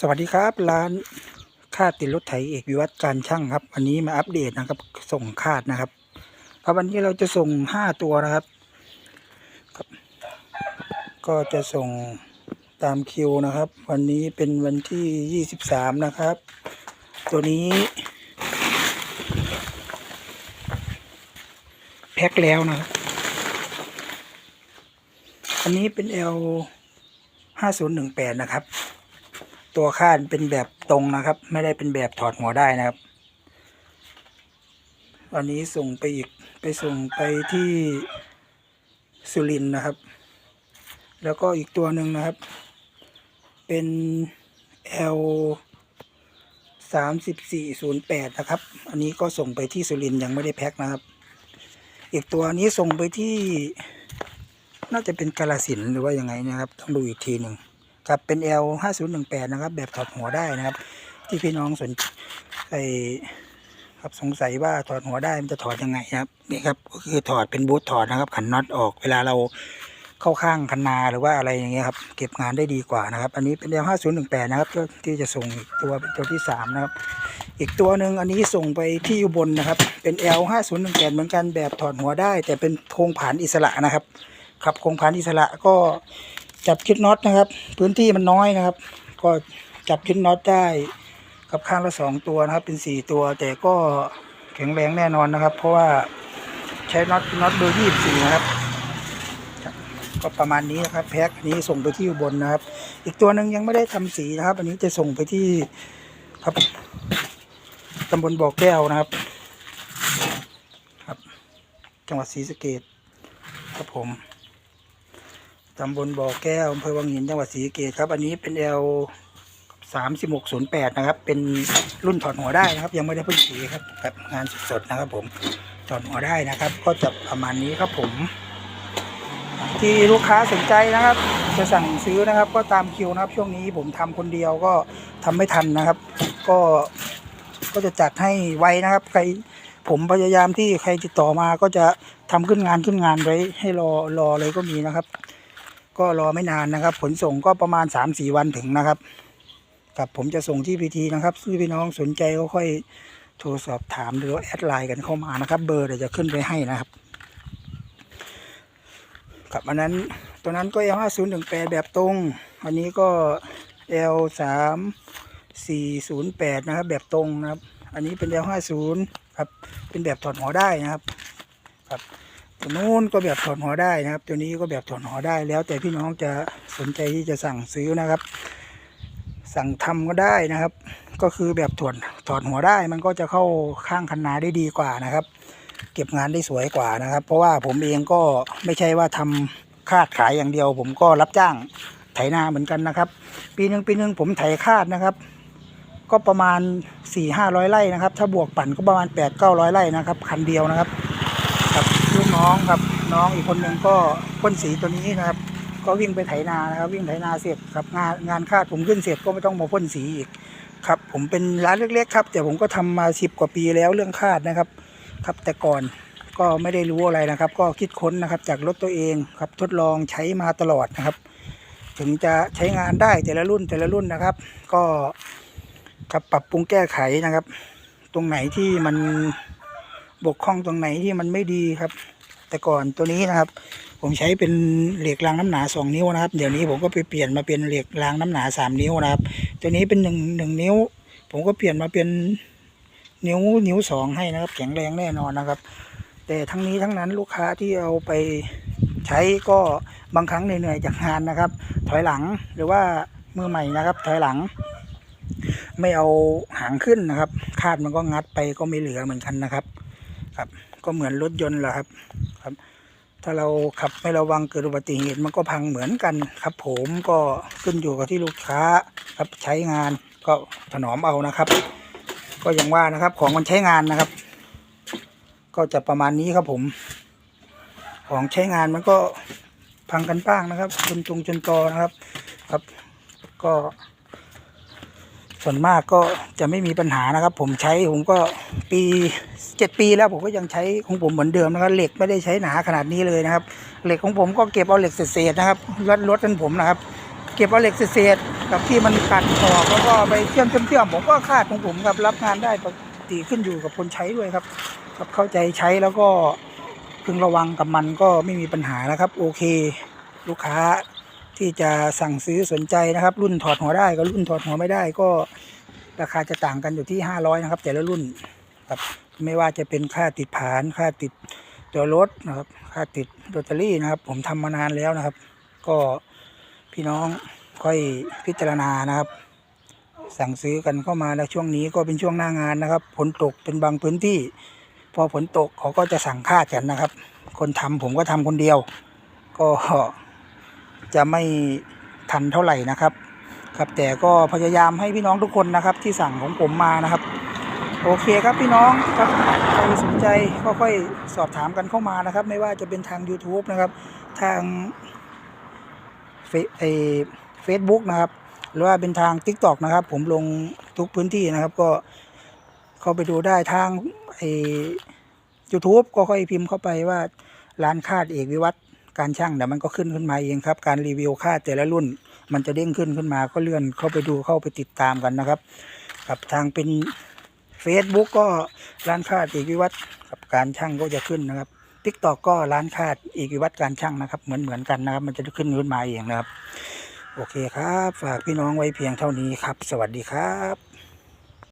สวัสดีครับ ร้านค่าติดรถไถเอกวิวัฒน์การช่างครับ วันนี้มาอัปเดตนะครับ ส่งคาดนะครับ ครับวันนี้เราจะส่งห้าตัวนะครับครับ ก็จะส่งตามคิวนะครับ วันนี้เป็นวันที่ยี่สิบสามนะครับ ตัวนี้แพ็คแล้วนะครับอันนี้เป็น L ห้าศูนย์หนึ่งแปดนะครับ ตัวคาดเป็นแบบตรงนะครับ ไม่ได้เป็นแบบถอดหัวได้นะครับวันนี้ส่งไปอีกไปส่งไปที่สุรินนะครับ แล้วก็อีกตัวหนึ่งนะครับ เป็น L สามสิบสี่ศูนย์แปดนะครับ อันนี้ก็ส่งไปที่สุรินยังไม่ได้แพ็คนะครับ อีกตัวนี้ส่งไปที่น่าจะเป็นกาลสินหรือว่ายังไงนะครับ ต้องดูอีกทีหนึ่ง ครับเป็น L ห้าศูนย์หนึ่งแปดนะครับ แบบถอดหัวได้นะครับ ที่พี่น้องสนใจครับสงสัยว่าถอดหัวได้มันจะถอดยังไงครับนี่ครับก็คือถอดเป็นบูทถอดนะครับขันน็อตออกเวลาเราเข้าข้างคันนาหรือว่าอะไรอย่างเงี้ยครับเก็บงานได้ดีกว่านะครับ อันนี้เป็น L ห้าศูนย์หนึ่งแปดนะครับก็ที่จะส่งตัวเป็นตัวที่สามนะครับ อีกตัวหนึ่งอันนี้ส่งไปที่อุบลนะครับ เป็น L ห้าศูนย์หนึ่งแปดเหมือนกันแบบถอดหัวได้ แต่เป็นโครงผานอิสระนะครับครับโครงผานอิสระก็ จับคิดน็อตนะครับ พื้นที่มันน้อยนะครับ ก็จับคิดน็อตได้กับข้างละสองตัวนะครับ เป็นสี่ตัว แต่ก็แข็งแรงแน่นอนนะครับ เพราะว่าใช้น็อตน็อตเบอร์ยี่สี่นะครับ ก็ประมาณนี้นะครับ แพ็คนี้ส่งไปที่อุบลนะครับ อีกตัวหนึ่งยังไม่ได้ทำสีนะครับ อันนี้จะส่งไปที่ครับตำบลบ่อแก้วนะครับ ครับ จังหวัดศรีสะเกษครับผม ตำบลบ่อแก้วอำเภอวังหินจังหวัดศรีสะเกษครับ อันนี้เป็น L สามสิบหกศูนย์แปดนะครับ เป็นรุ่นถอดหัวได้นะครับ ยังไม่ได้พ่นสีครับกับงานสดๆนะครับ ผมถอดหัวได้นะครับ ก็จะประมาณนี้ครับผม ที่ลูกค้าสนใจนะครับ จะสั่งซื้อนะครับ ก็ตามคิวนะครับ ช่วงนี้ผมทำคนเดียวก็ทำไม่ทันนะครับ ก็ก็จะจัดให้ไวนะครับ ใครผมพยายามที่ใครติดต่อมาก็จะทำขึ้นงานขึ้นงานไว้ให้รอรอเลยก็มีนะครับ ก็รอไม่นานนะครับผลส่งก็ประมาณ3าสี่วันถึงนะครับกับผมจะส่งที่พีทีนะครับซึ่งพี่น้องสนใจก็ค่อยโทรสอบถามหรือแอดไลน์กันเข้ามานะครับ เบอร์เดี๋ยวจะขึ้นไปให้นะครับกับอันนั้นตัวนั้นก็ L ห้าศูนย์หนึ่งแปดแบบตรง อันนี้ก็ L สามสี่ศูนย์แปดนะครับ แบบตรงนะครับ อันนี้เป็น L ห้าศูนย์ครับ เป็นแบบถอดหัวได้นะครับ ครับ ตัวนู้นก็แบบถอดหัวได้นะครับ ตัวนี้ก็แบบถอดหัวได้แล้ว แต่พี่น้องจะสนใจที่จะสั่งซื้อนะครับ สั่งทำก็ได้นะครับ ก็คือแบบถอดถอดหัวได้มันก็จะเข้าข้างคันนาได้ดีกว่านะครับ เก็บงานได้สวยกว่านะครับ เพราะว่าผมเองก็ไม่ใช่ว่าทำคาดขายอย่างเดียว ผมก็รับจ้างไถนาเหมือนกันนะครับ ปีหนึ่งปีหนึ่งผมไถคาดนะครับ ก็ประมาณ4ี่ห้าร้อยไร่นะครับ ถ้าบวกปั่นก็ประมาณ8ปดเก้าร้อยไร่นะครับ คันเดียวนะครับ น้องครับน้องอีกคนหนึ่งก็พ่นสีตัวนี้นะครับ ก็วิ่งไปไถนานะครับ วิ่งไถนาเสร็จครับงานงานคาดผมขึ้นเสร็จก็ไม่ต้องมาพ่นสีอีกครับ ผมเป็นร้านเล็ก ๆ ครับ แต่ผมก็ทำมาสิบกว่าปีแล้วเรื่องคาดนะครับ ครับแต่ก่อนก็ไม่ได้รู้อะไรนะครับ ก็คิดค้นนะครับจากรถตัวเองครับทดลองใช้มาตลอดนะครับ ถึงจะใช้งานได้แต่ละรุ่นแต่ละรุ่นนะครับ ก็ครับปรับปรุงแก้ไขนะครับ ตรงไหนที่มันบกพร่องตรงไหนที่มันไม่ดีครับ แต่ก่อนตัวนี้นะครับ ผมใช้เป็นเหล็กรางน้ำหนาสองนิ้วนะครับ เดี๋ยวนี้ผมก็ไปเปลี่ยนมาเป็นเหล็กรางน้ำหนาสามนิ้วนะครับ ตัวนี้เป็นหนึ่งหนึ่งนิ้ว ผมก็เปลี่ยนมาเป็นนิ้วนิ้วสองให้นะครับ แข็งแรงแน่นอนนะครับ แต่ทั้งนี้ทั้งนั้นลูกค้าที่เอาไปใช้ก็บางครั้งเหนื่อยๆจากงานนะครับ ถอยหลังหรือว่ามือใหม่นะครับ ถอยหลัง ไม่เอาหางขึ้นนะครับ คาดมันก็งัดไปก็ไม่เหลือเหมือนกันนะครับ ครับ ก็เหมือนรถยนต์แหละครับ ถ้าเราขับไม่ระวังเกิดอุบัติเหตุมันก็พังเหมือนกันครับ ผมก็ขึ้นอยู่กับที่ลูกค้าครับใช้งานก็ถนอมเอานะครับ ก็อย่างว่านะครับของมันใช้งานนะครับ ก็จะประมาณนี้ครับผม ของใช้งานมันก็พังกันบ้างนะครับจนตรงจนตอนะครับ ครับ ก็ ส่วนมากก็จะไม่มีปัญหานะครับ ผมใช้ผมก็ปีเจ็ดปีแล้วผมก็ยังใช้ของผมเหมือนเดิมนะครับเหล็กไม่ได้ใช้หนาขนาดนี้เลยนะครับ เหล็กของผมก็เก็บเอาเหล็กเศษๆนะครับรถรถกันผมนะครับ เก็บเอาเหล็กเศษๆกับที่มันกัดออกแล้วก็ไปเชื่อมเชื่อมเชื่อมผมก็คาดของผมครับรับงานได้ปกติขึ้นอยู่กับคนใช้ด้วยครับครับเข้าใจใช้แล้วก็พึงระวังกับมันก็ไม่มีปัญหานะครับ โอเค ลูกค้า ที่จะสั่งซื้อสนใจนะครับ รุ่นถอดหัวได้กับรุ่นถอดหัวไม่ได้ก็ราคาจะต่างกันอยู่ที่ 500 นะครับ แต่ละรุ่นครับไม่ว่าจะเป็นค่าติดผานค่าติดตัวรถนะครับ ค่าติดแบตเตอรี่นะครับ ผมทำมานานแล้วนะครับ ก็พี่น้องค่อยพิจารณานะครับ สั่งซื้อกันเข้ามาแล้วช่วงนี้ก็เป็นช่วงหน้างานนะครับฝนตกเป็นบางพื้นที่ พอฝนตกเขาก็จะสั่งค่ากันนะครับ คนทำผมก็ทำคนเดียว ก็ จะไม่ทันเท่าไหร่นะครับ ครับแต่ก็พยายามให้พี่น้องทุกคนนะครับ ที่สั่งของผมมานะครับ โอเคครับพี่น้องครับใครสนใจก็ค่อยสอบถามกันเข้ามานะครับ ไม่ว่าจะเป็นทาง YouTube นะครับ ทางเฟเฟซบุ๊กนะครับ หรือว่าเป็นทาง Tik t o อกนะครับ ผมลงทุกพื้นที่นะครับ ก็เข้าไปดูได้ทางไอ YouTube ก็ค่อยพิมพ์เข้าไปว่าร้านคาดเอกวิวัฒ การช่างเดี๋ยวมันก็ขึ้นขึ้นมาเองครับ การรีวิวค่าแต่ละรุ่น มันจะเด้งขึ้นขึ้นมาก็เลื่อนเข้าไปดูเข้าไปติดตามกันนะครับ กับทางเป็น Facebook ก็ร้านคาดเอกวิวัฒน์กับการช่างก็จะขึ้นนะครับทิกตอกก็ร้านคาดเอกวิวัฒน์การช่างนะครับ เหมือนเหมือนกันนะครับ มันจะขึ้นขึ้นมาเองนะครับ โอเคครับ ฝากพี่น้องไว้เพียงเท่านี้ครับ สวัสดีครับ